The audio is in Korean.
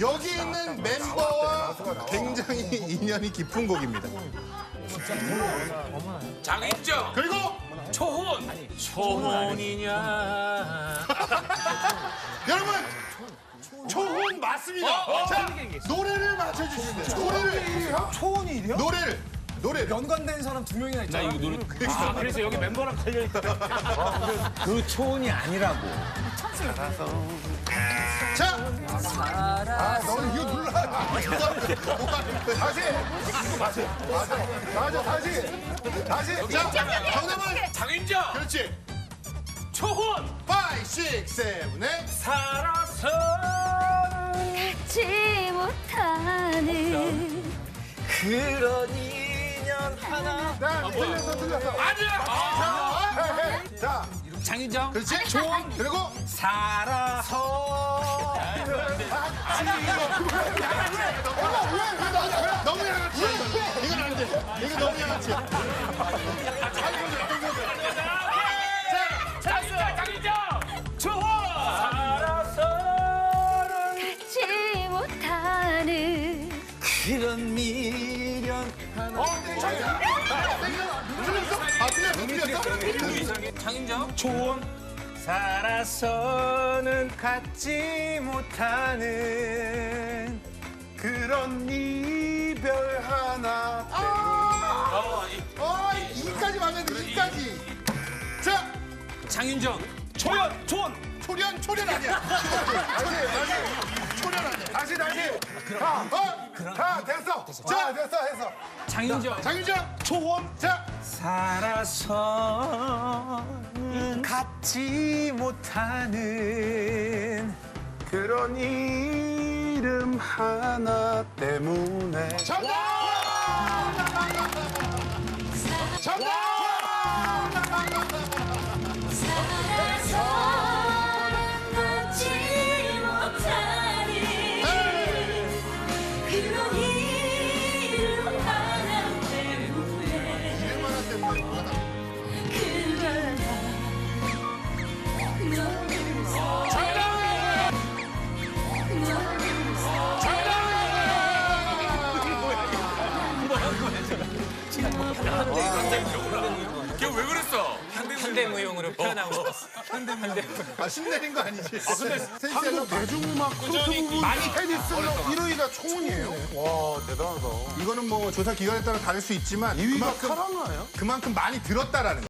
여기 있는 멤버와 굉장히 인연이 깊은 곡입니다. 장인정 그리고 초혼 초혼이냐 여러분 초혼 맞습니다. 어, 어. 자 노래를 맞춰주시면 돼요. 노래를 초원이 이래요? 노래를 노래를 연관된 사람 두 명이나 있잖아. 아 그래서 여기 멤버랑 걸려있다 그 초원이 아니라고. 자 아, 너는 이거 눌러. 다시. 다시. 맞아, 다시. 다시. 자, 정답은 장인정 그렇지. 초혼 5, 6, 7, 8. 살아서 지 못하는 그 런 인연 하나. 자, 틀렸어, 틀렸어. 아니야 아, 자, 장인정 그렇지. 좋은. 그리고 살아서. 너무 양아치. 이건 안 돼. 이거 너무 양아치. 장인정 장인정 초혼 살아서 지 못하는 그런 미련 하나. 아, 틀렸어, 틀렸어. 장인정 초원. 살아서는 갖지 못하는 그런 이별 하나. 어, 이까지 들 이까지. 자, 장인정 초연 초원. 초련, 초련 아니야. 초련 다시. 자, 어, 자, 됐어. 자, 됐어, 했어. 장인정 장유정, 초원. 자, 살아서는 갖지 못하는 그런 이름 하나 때문에. 정답! 정답! 걔왜 그랬어 현대무용으로 표현하고 아, 신내린 거 아니지? 아, 근데 한국 대중음악 콘서트 많이 테니스로 1위가 초원이에요. 와, 대단하다. 이거는 뭐 조사 기간에 따라 다를 수 있지만 2위가 그만큼 카라나예요? 그만큼 많이 들었다라는 거.